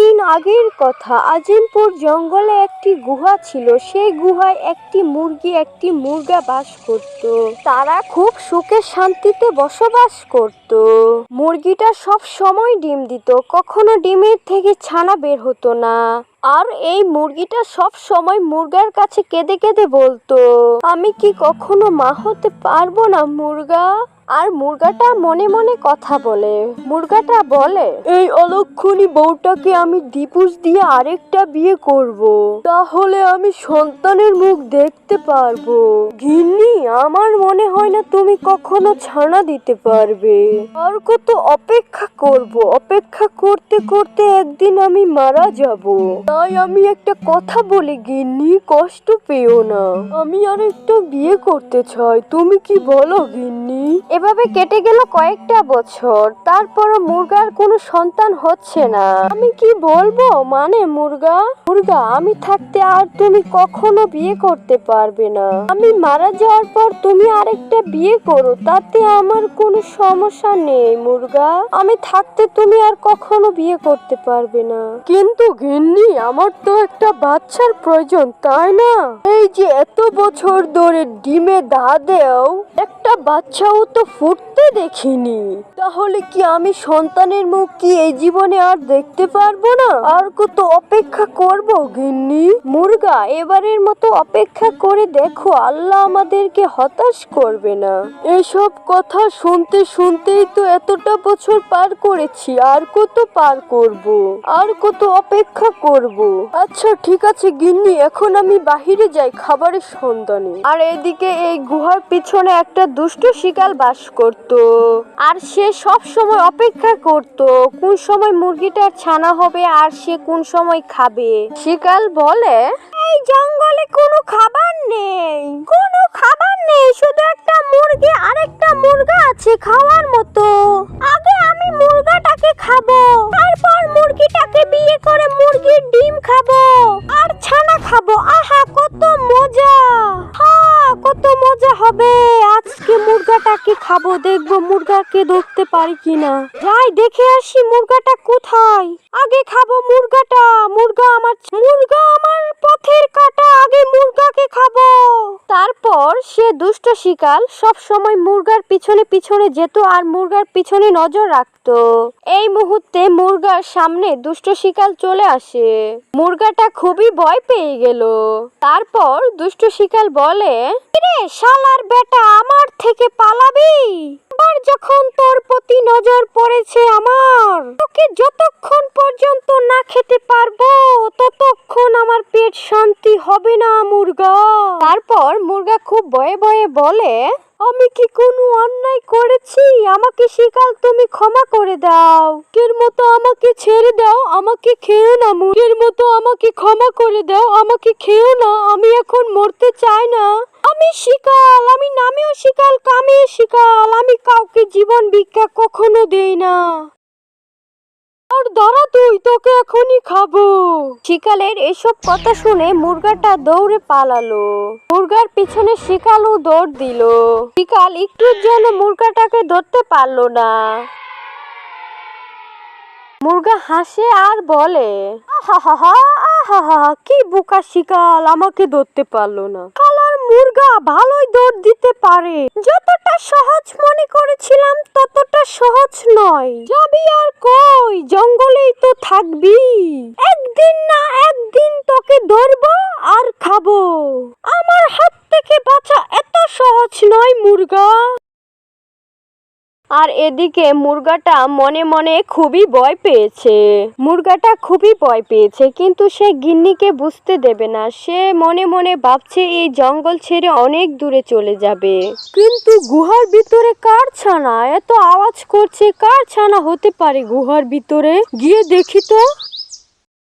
দিন আগের কথা, আজিমপুর জঙ্গলে একটি গুহা ছিল। সেই গুহায় একটি মুরগি, একটি মুরগা বাস করত। তারা খুব সুখে শান্তিতে বসবাস করত। মুরগিটা সব সময় ডিম দিত। কখনো ডিমের থেকে ছানা বের হতো না। আর এই মুরগিটা সব সময় মুরগার কাছে কেঁদে কেঁদে বলতো, আমি কি কখনো মা হতে পারব না, মুরগা? আর মুরগাটা মনে মনে কথা বলে। মুরগাটা বলে, এই অলক্ষণী বউটাকে আমি ডিপুস দিয়ে আরেকটা বিয়ে করব। তাহলে আমি সন্তানের মুখ দেখতে পারব। গিন্নি, আমার মনে হয় না তুমি কখনো ছানা দিতে পারবে। আর কত অপেক্ষা করব। অপেক্ষা করতে করতে একদিন আমি মারা যাব। তাই আমি একটা কথা বলি গিন্নি, কষ্ট পেও না। আমি আর একটা বিয়ে করতে চাই। তুমি কি বলো গিন্নি? এভাবে কেটে গেল কয়েকটা বছর। তারপরও মুরগার কোনো সন্তান হচ্ছে না। আমি কি বলব? মানে মুরগা? মুরগা, আমি থাকতে আর তুমি কখনো বিয়ে করতে পারবে না। আমি মারা যাওয়ার পর তুমি আরেকটা বিয়ে করো, তাতে আমার কোনো সমস্যা নেই, মুরগা। আমি থাকতে তুমি আর কখনো বিয়ে করতে পারবে না। কিন্তু গিন্নি, আমার তো একটা বাচ্চার প্রয়োজন, তাই না? এই যে এত বছর ধরে ডিমে দা দেও, একটা বাচ্চাও তো ফুটতে দেখিনি। তাহলে কি আমি সন্তানের মুখ কি এই জীবনে আর দেখতে পারব না? আর কত অপেক্ষা করব, গিন্নি? মুরগা, এবারের মতো অপেক্ষা করে দেখো, আল্লাহ আমাদেরকে হতাশ করবে না। এসব কথা শুনতে শুনতেই তো এতটা বছর পার করেছি, আর কত পার করব? আর কত অপেক্ষা করব? আচ্ছা ঠিক আছে, গিন্নি, এখন আমি বাহিরে যাই খাবারের সন্ধানে। আর এদিকে এই গুহার পিছনে একটা দুষ্ট শিকাল বাস করত। আর সে সব সময় অপেক্ষা করত, কোন সময় মুরগিটার ছানা হবে আর সে কোন সময় খাবে। শিকাল বলে, এই জঙ্গলে কোনো খাবার নেই, কোনো খাবার নেই, শুধু একটা মুরগি আর একটা মুরগা আছে খাওয়ার মতো। আগে আমি মুরগাটাকে খাব, তারপর মুরগিটাকে বিয়ে করে মুরগির ডিম খাব আর ছানা খাব। আহা কত মজা হ্যাঁ কত মজা হবে আজকে মুরগাটাকে খাব, দেখব মুরগাকে ধরতে পারি কিনা। যাই, দেখে আসি মুরগাটা কোথায়। আগে খাব মুরগাটা। মুরগা আমার মুরগা আমার পথের কাটা। আগে মুরগাকে খাব। তারপর সে দুষ্ট শিকাল সব সময় মুরগার পিছনে পিছনে যেত আর মুরগার পিছনে নজর রাখতো। এই মুহূর্তে মুরগার সামনে দুষ্ট শিকাল চলে আসে। মুরগাটা খুবই ভয় পেয়ে গেল। তারপর দুষ্ট শিকাল বলে রে শালার বেটা থেকে পালাবি? আবার যখন তোর প্রতি নজর পড়েছে আমার, তোকে যতক্ষণ পর্যন্ত না খেতে পারব, ততক্ষণ আমার পেট শান্তি হবে না মুরগা। তারপর মুরগা খুব ভয়ে ভয়ে বলে, আমি কি কোনো অন্যায় করেছি? আমাকে শিকাল তুমি ক্ষমা করে দাও। কের মতো আমাকে ছেড়ে দাও, আমাকে খেও না মুরগের মতো আমাকে ক্ষমা করে দাও, আমাকে খেও না। আমি এখন মরতে চাই না। আমি শিকাল, আমি নামেও শিকাল, কামেও শিকাল। আমি কাউকে জীবন ভিক্ষা কখনো দেই না। আর দাঁড়া তুই, তোকে এখনই খাব। শিকালের এসব কথা শুনে মুরগাটা দৌড়ে পালালো। মুরগার পিছনে শিকালও দৌড় দিল। শিকাল একটুর জন্য মুরগাটাকে ধরতে পারল না। মুরগা হাসে আর বলে কি বোকা শিকাল, আমাকে ধরতে পারল না। কালার মুরগা ভালোই দৌড় দিতে পারে। যতটা সহজ মনে করেছিলাম, ততটা সহজ নয়। যাবি আর কই, জঙ্গলেই তো থাকবি। একদিন না একদিন তোকে ধরবো আর খাব। আমার হাত থেকে বাঁচা এত সহজ নয় মুরগা। আর এদিকে মুরগাটা মনে মনে খুবই ভয় পেয়েছে। মুরগাটা খুবই ভয় পেয়েছে, কিন্তু সে গিন্নিকে বুঝতে দেবে না। সে মনে মনে ভাবছে, এই জঙ্গল ছেড়ে অনেক দূরে চলে যাবে। কিন্তু গুহার ভিতরে কার ছানা? এত আওয়াজ করছে, কার ছানা হতে পারে গুহার ভিতরে? গিয়ে দেখি তো।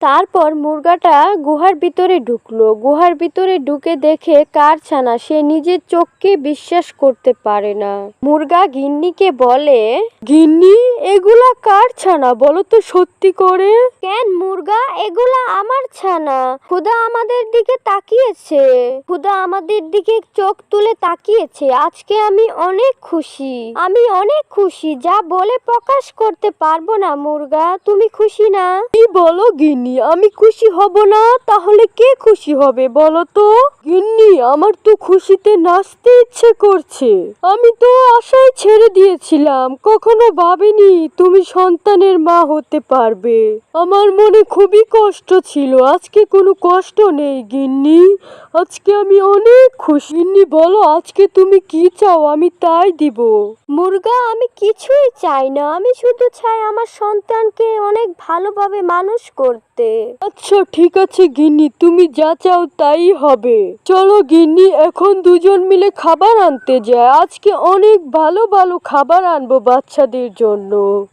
তারপর মুরগাটা গুহার ভিতরে ঢুকলো। গুহার ভিতরে ঢুকে দেখে কার ছানা সে নিজের চোখকে বিশ্বাস করতে পারে না। মুরগা গিন্নিকে বলে, গিন্নি? এগুলা কার ছানা? বলো তো সত্যি করে? কেন মুরগা? এগুলা আমার ছানা। খুদা আমাদের দিকে তাকিয়েছে। খুদা আমাদের দিকে চোখ তুলে তাকিয়েছে। আজকে আমি অনেক খুশি। আমি অনেক খুশি। যা বলে প্রকাশ করতে পারব না মুরগা। তুমি খুশি না? কি বলো গিনি আমি খুশি হব না? তাহলে কে খুশি হবে বলো তো? গিন্নি আমার তো খুশিতে নাচতে ইচ্ছে করছে। আমি তো আশাই ছেড়ে দিয়েছিলাম কখনো ভাবিনি তুমি সন্তানের মা হতে পারবে। আমার মনে খুবই কষ্ট ছিল আজকে কোনো কষ্ট নেই গিন্নি। আজকে আমি অনেক খুশি। গিন্নি বলো আজকে তুমি কি চাও? আমি তাই দিব। মুরগা আমি কিছুই চাই না। আমি শুধু চাই আমার সন্তানকে অনেক ভালোভাবে মানুষ করতে। আচ্ছা ঠিক আছে গিন্নি। তুমি যা চাও তাই হবে। চলো গিন্নি, এখন দুজন মিলে খাবার আনতে যায় আজকে অনেক ভালো ভালো খাবার আনব বাচ্চাদের জন্য।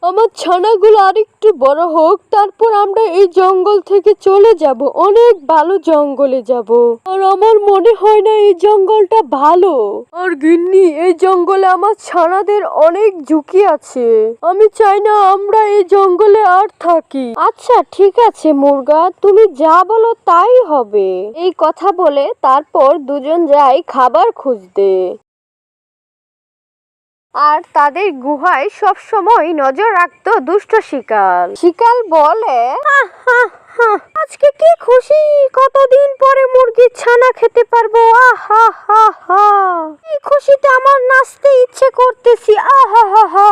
আমার ছানাগুলো আরেকটু বড় হোক, তারপর আমরা এই জঙ্গল থেকে চলে যাব। অনেক ভালো জঙ্গলে যাব। আর আমার মনে হয় না এই জঙ্গলটা ভালো। আর গিন্নি, এই জঙ্গলে আমার ছানাদের অনেক ঝুঁকি আছে। আমি চাই না আমরা এই জঙ্গলে আর থাকি। আচ্ছা ঠিক আছে মুরগা, তুমি যা বলো তাই হবে। এই কথা বলে তারপর দুজন যায় খাবার খুঁজতে। আর তাদের গুহায় সব সময় নজর রাখতো দুষ্ট শিকাল শিকাল বলে "হা, হা, হা, আজকে কি খুশি? কতদিন পরে মুরগির ছানা খেতে পারব? আহা, হা হা। এই খুশিতে আমার নাচতে ইচ্ছে করতেছি। আহা, হা হা।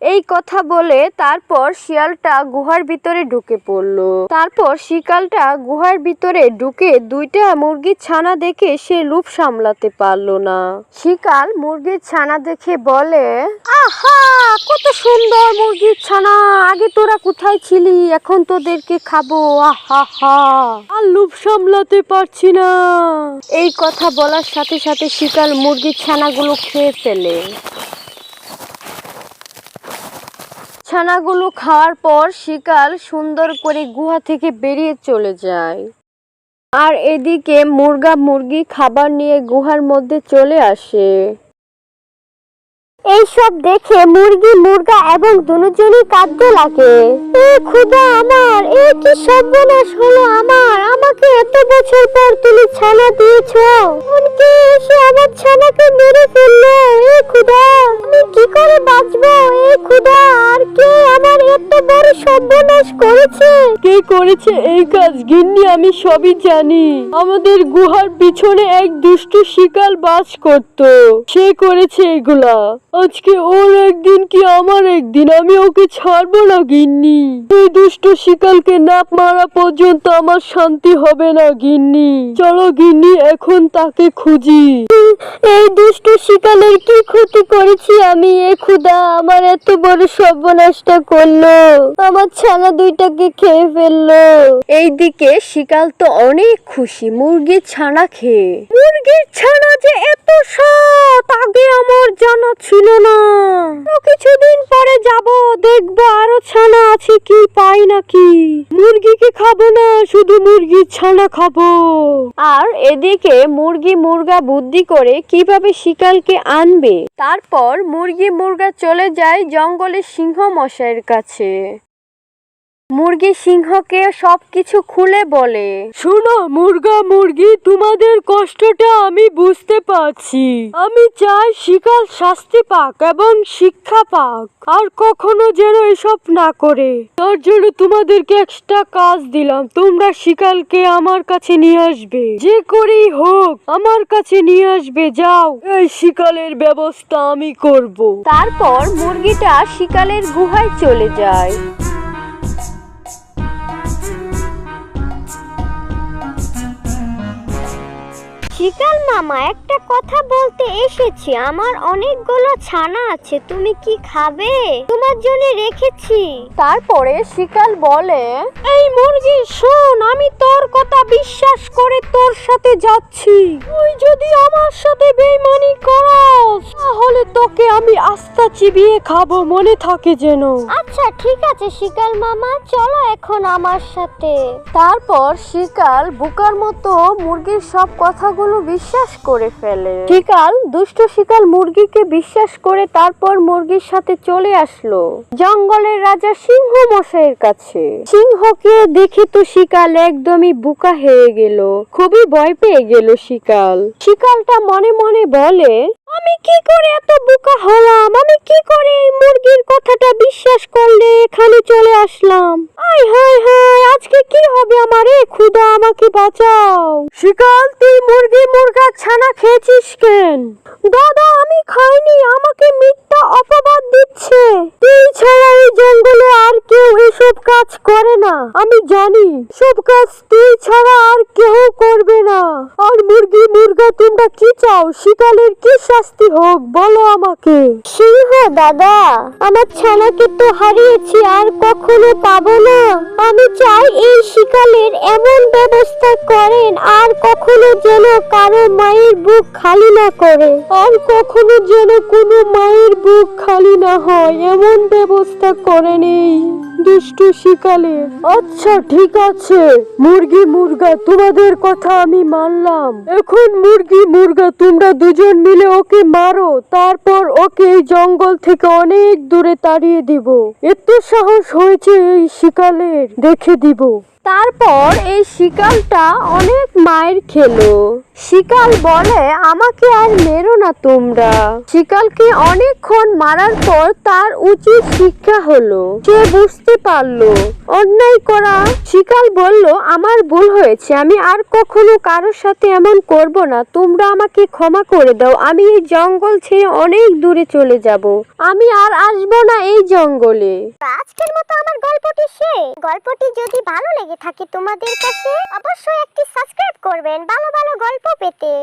এই কথা বলে তারপর শিয়ালটা গুহার ভিতরে ঢুকে পড়ল। তারপর শিকালটা গুহার ভিতরে ঢুকে দুইটা মুরগির ছানা দেখে সে লুপ সামলাতে পারল না। শিকাল মুরগির ছানা দেখে বলে, আহা, কত সুন্দর মুরগির ছানা। আগে তোরা কোথায় ছিলি? এখন তোদেরকে খাব। আর লুপ সামলাতে পারছি না। এই কথা বলার সাথে সাথে শিকাল মুরগির ছানাগুলো খেয়ে ফেলে। ছানাগুলো খাওয়ার পর শিকাল সুন্দর করে গুহা থেকে বেরিয়ে চলে যায়। আর এদিকে মুরগা মুরগি খাবার নিয়ে গুহার মধ্যে চলে আসে। এইসব দেখে মুরগি, মুরগা এবং দুজনই কাঁদতে লাগে। এ খুদা আমার, এ কি সর্বনাশ হলো আমার? আমাকে এত বছর পর তুমি ছানা দিয়েছ। উনকে এসে আমার ছানাকে মেরে ফেলল। এ খুদা, আমি কি করে বাঁচবো? এ খুদা, আর কে আমার এত বড় সর্বনাশ করেছে? কে করেছে এই কাজ গিন্নি, আমি সবই জানি। আমাদের গুহার পিছনে এক দুষ্ট শিকাল বাস করত। সে করেছে এগুলা। আজকে ওর একদিন কি আমার একদিন? আমি ওকে ছাড়বো না, গিন্নি। এই দুষ্ট শিকালকে না মারা পর্যন্ত আমার শান্তি হবে না, গিন্নি। চলো, গিন্নি, এখন তাকে খুঁজি। এই দুষ্ট শিকালের কি ক্ষতি করেছি আমি? এ খুদা আমার এত বড় সর্বনাশটা করল। আমার ছানা দুইটাকে খেয়ে ফেলল। এইদিকে শিকাল তো অনেক খুশি, মুরগির ছানা খেয়ে। মুরগির ছানা যে এত সৎ! আগে আমার জানা ছিল না। কিছুদিন পরে যাব দেখব আরও ছানা আছে কি পাই নাকি। মুরগিকে খাব না শুধু মুরগির ছানা খাব। আর এদিকে মুরগি মুরগা বুদ্ধি করে কীভাবে শিকালকে আনবে। তারপর মুরগি মুরগা চলে যায় জঙ্গলের সিংহ মশাইয়ের কাছে। মুরগি সিংহকে সবকিছু খুলে বলে। শোনো মুরগা মুরগি তোমাদের কষ্টটা আমি বুঝতে পারছি। আমি চাই শিকাল শাস্তি পাক এবং শিক্ষা পাক আর কখনো যেন এসব না করে। তার জন্য তোমাদেরকে এক্সট্রা কাজ দিলাম তোমরা শিকালকে আমার কাছে নিয়ে আসবে। যে করেই হোক আমার কাছে নিয়ে আসবে যাও। এই শিকালের ব্যবস্থা আমি করব। তারপর মুরগিটা শিকালের গুহায় চলে যায়। শিকাল মামা একটা কথা বলতে এসেছি। আমার অনেকগুলো ছানা আছে তুমি কি খাবে? তোমার জন্য রেখেছি। তারপরে শিকাল বলে এই মুরগি শোন আমি তোর কথা বিশ্বাস করে তোর সাথে যাচ্ছি। তুই যদি আমার সাথে বেইমানি করস তাহলে তোকে আমি আস্থা চিবিয়ে খাব মনে থাকে যেন। আচ্ছা ঠিক আছে, শিকাল মামা, চলো এখন আমার সাথে। তারপর শিকাল বুকার মতো মুরগির সব কথাগুলো বিশ্বাস করে ফেলে। শিকাল, দুষ্ট শিকাল মুরগিকে বিশ্বাস করে তারপর মুরগির সাথে চলে আসলো। জঙ্গলের রাজা সিংহ মশাইয়ের কাছে। সিংহকে দেখে তো শিকাল একদমই বুকা হয়ে গেল। খুবই ভয় পেয়ে গেল শিকাল। শিকালটা মনে মনে বলে, আমি কি করে এত বোকা হলাম? আমি কি করে এই মুরগির কথাটা বিশ্বাস করলে এখানে চলে আসলাম। আই হাই হাই আজকে কি হবে আমার? এ খুদা আমাকে বাঁচাও। শিকাল তুই মুরগি মুরগা ছানা খেয়েছিস কেন? দাদা আমি খাইনি আমি জানি, সব কাজ তুই ছাড়া আর কেহ করবে না। আর মুরগি, মুরগা, তোমরা কি চাও? শিকালের কি শাস্তি হোক, বলো আমাকে। সিংহ দাদা। আমার ছানাকে তো হারিয়েছি, আর কখনো পাবো না। আমি চাই শিকালের এমন ব্যবস্থা করেন আর কখনো যেন কারও মায়ের বুক খালি না করে। আর কখনো যেন কোনো মায়ের বুক খালি না হয়, এমন ব্যবস্থা করেন এই দুষ্টু শিকালের আচ্ছা ঠিক আছে। মুরগি, মুরগা, তোমাদের কথা আমি মানলাম। এখন মুরগি, মুরগা, তোমরা দুজন মিলে ওকে মারো, তারপর ওকে এই জঙ্গল থেকে অনেক দূরে তাড়িয়ে দিব। এত সাহস হয়েছে এই শিকালের, দেখে দিব। তারপর এই শিকালটা অনেক মায়ের খেলো। শিকাল বলে, আমাকে আর মেরো না তোমরা। শিকালকে অনেকক্ষণ মারার পর তার উচিত শিক্ষা হলো। সে বুঝতে পারল। অন্যায় করা। শিকাল বলল, আমার ভুল হয়েছে। আমি আর কখনো কারোর সাথে এমন করব না। তোমরা আমাকে ক্ষমা করে দাও। আমি এই জঙ্গল ছেড়ে অনেক দূরে চলে যাব। আমি আর আসব না এই জঙ্গলে। আজকের মতো আমার গল্পটি শেষ। গল্পটি যদি ভালো লেগে থাকে তোমাদের কাছে, অবশ্যই একটি সাবস্ক্রাইব করবেন। ভালো ভালো গল্প 宝贝。